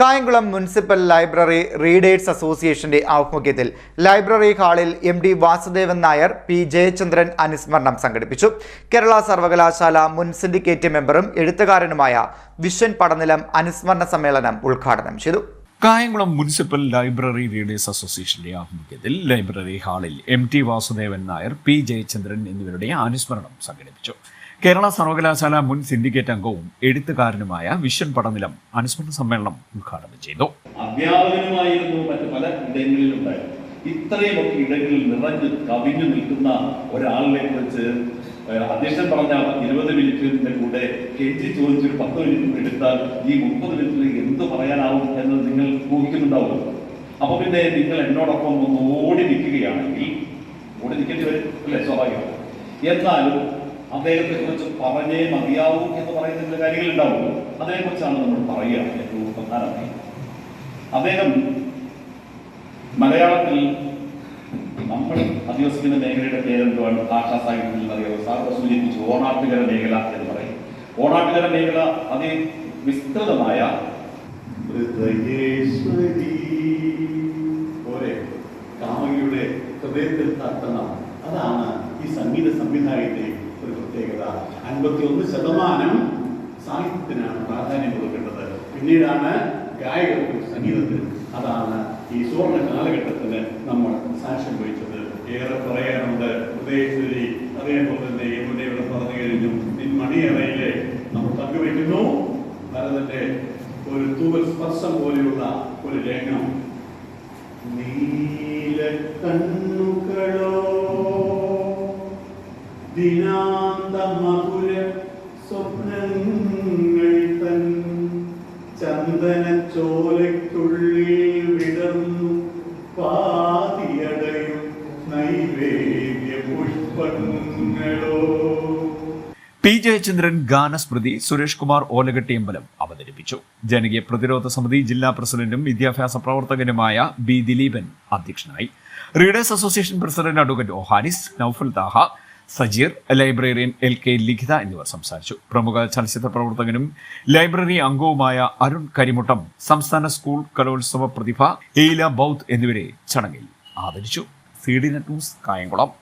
Kayamkulam municipal library readers അസോസിയേഷന്റെ ആഭിമുഖ്യത്തിൽ library ഹാളിൽ M D Vasudevan Nair P Jayachandran അനുസ്മരണം സംഘടിപ്പിച്ചു. കേരള സർവകലാശാല മുൻ സിൻഡിക്കേറ്റ് മെമ്പറും എഴുത്തുകാരനുമായ വിശ്വൻ പടനിലം അനുസ്മരണ സമ്മേളനം ഉദ്ഘാടനം ചെയ്തു. കായംകുളം മുനിസിപ്പൽ ലൈബ്രറി റീഡേഴ്സ് അസോസിയേഷന്റെ ആഭിമുഖ്യത്തിൽ ലൈബ്രറി ഹാളിൽ M T Vasudevan Nair P Jayachandran എന്നിവരുടെ അനുസ്മരണം സംഘടിപ്പിച്ചു. കേരള സർവകലാശാല മുൻ സിൻഡിക്കേറ്റ് അംഗവും എഴുത്തുകാരനുമായ വിഷൻ പടനിലം അനുസ്മരണ സമ്മേളനം ഉദ്ഘാടനം ചെയ്തു. അധ്യാപകനുമായിരുന്നു മറ്റ് പല ഇടങ്ങളിലുണ്ടായിരുന്നു ഇത്രയുമൊക്കെ ഇടങ്ങളിൽ നിറഞ്ഞ് കവിഞ്ഞു നിൽക്കുന്ന ഒരാളിനെ കുറിച്ച് അധ്യക്ഷൻ പറഞ്ഞ ഇരുപത് മിനിറ്റിന്റെ കൂടെ കെഞ്ചി ചോദിച്ചൊരു പത്ത് മിനിറ്റ് എടുത്താൽ ഈ മുപ്പത് മിനിറ്റിൽ എന്ന് നിങ്ങൾ ഊഹിക്കുന്നുണ്ടാവും. അപ്പൊ പിന്നെ നിങ്ങൾ എന്നോടൊപ്പം ഒന്ന് ഓടി നിൽക്കുകയാണെങ്കിൽ ഓടി നിൽക്കേണ്ടി വരും അല്ലേ? സ്വാഭാവികം. എന്നാലും അദ്ദേഹത്തെ കുറിച്ച് പറഞ്ഞേ മതിയാവൂ എന്ന് പറയുന്ന ചില കാര്യങ്ങൾ ഉണ്ടാവുമല്ലോ അതിനെക്കുറിച്ചാണ് നമ്മൾ പറയുക. ഏറ്റവും പ്രധാനമായി അദ്ദേഹം മലയാളത്തിൽ നമ്മൾ അധിവസിക്കുന്ന മേഖലയുടെ പേരെന്തുവാണ്? ഭാഷാ സാഹിത്യത്തിൽ അറിയാമോ സാർ സൂചിപ്പിച്ചു ഓണാട്ടുകര മേഖല എന്ന് പറയും. ഓണാട്ടുകര മേഖല അതി വിസ്തൃതമായ ഹൃദയേശ്വരി. പോലെ കാമകിയുടെ ഹൃദയത്തിൽ തട്ടണം അതാണ് ഈ സംഗീത സംവിധായത്തെ ഒരു പ്രത്യേകത. അൻപത്തി ഒന്ന് ശതമാനം സാഹിത്യത്തിനാണ് പ്രാധാന്യം കൊടുക്കേണ്ടത്. പിന്നീടാണ് ഗായകർക്കും സംഗീതത്തിനും അതാണ് ഈ സുവർണ കാലഘട്ടത്തിന് നമ്മൾ സാക്ഷ്യം വഹിച്ചത്. ഏറെ പറയാനുണ്ട് ഹൃദയശ്വരി. അതേപോലെ തന്നെ ഇവിടെ പറഞ്ഞു കഴിഞ്ഞു നിൻ മണിയറയിലെ നമ്മൾ പങ്കുവയ്ക്കുന്നു. ഭരതന്റെ ഒരു തൂവൽ സ്പർശം പോലെയുള്ള ഒരു രംഗം നീല കണ്ണുകളോ ദിനാന്ത മധുര സ്വപ്നങ്ങൾ തൻ ചന്ദന ചോലയ്ക്കുള്ളിൽ വിടർന്നു പാതിയടയും നൈവേദ്യ പുഷ്പങ്ങളോ. പി. ജയചന്ദ്രൻ ഗാനസ്മൃതി സുരേഷ് കുമാർ ഓലകട്ടിയമ്പലം അവതരിപ്പിച്ചു. ജനകീയ പ്രതിരോധ സമിതി ജില്ലാ പ്രസിഡന്റും വിദ്യാഭ്യാസ പ്രവർത്തകനുമായ ബി. ദിലീപൻ അധ്യക്ഷനായി. Readers association president advocate Ohanis Noufal Thaha Sajeer librarian L. K. Likhitha എന്നിവർ സംസാരിച്ചു. പ്രമുഖ ചലച്ചിത്ര പ്രവർത്തകനും ലൈബ്രറി അംഗവുമായ അരുൺ കരിമുട്ടം സംസ്ഥാന സ്കൂൾ കലോത്സവ പ്രതിഭ എയില ബൌദ്ധ് എന്നിവരെ ചടങ്ങിൽ ആദരിച്ചു. C D net news Kayamkulam.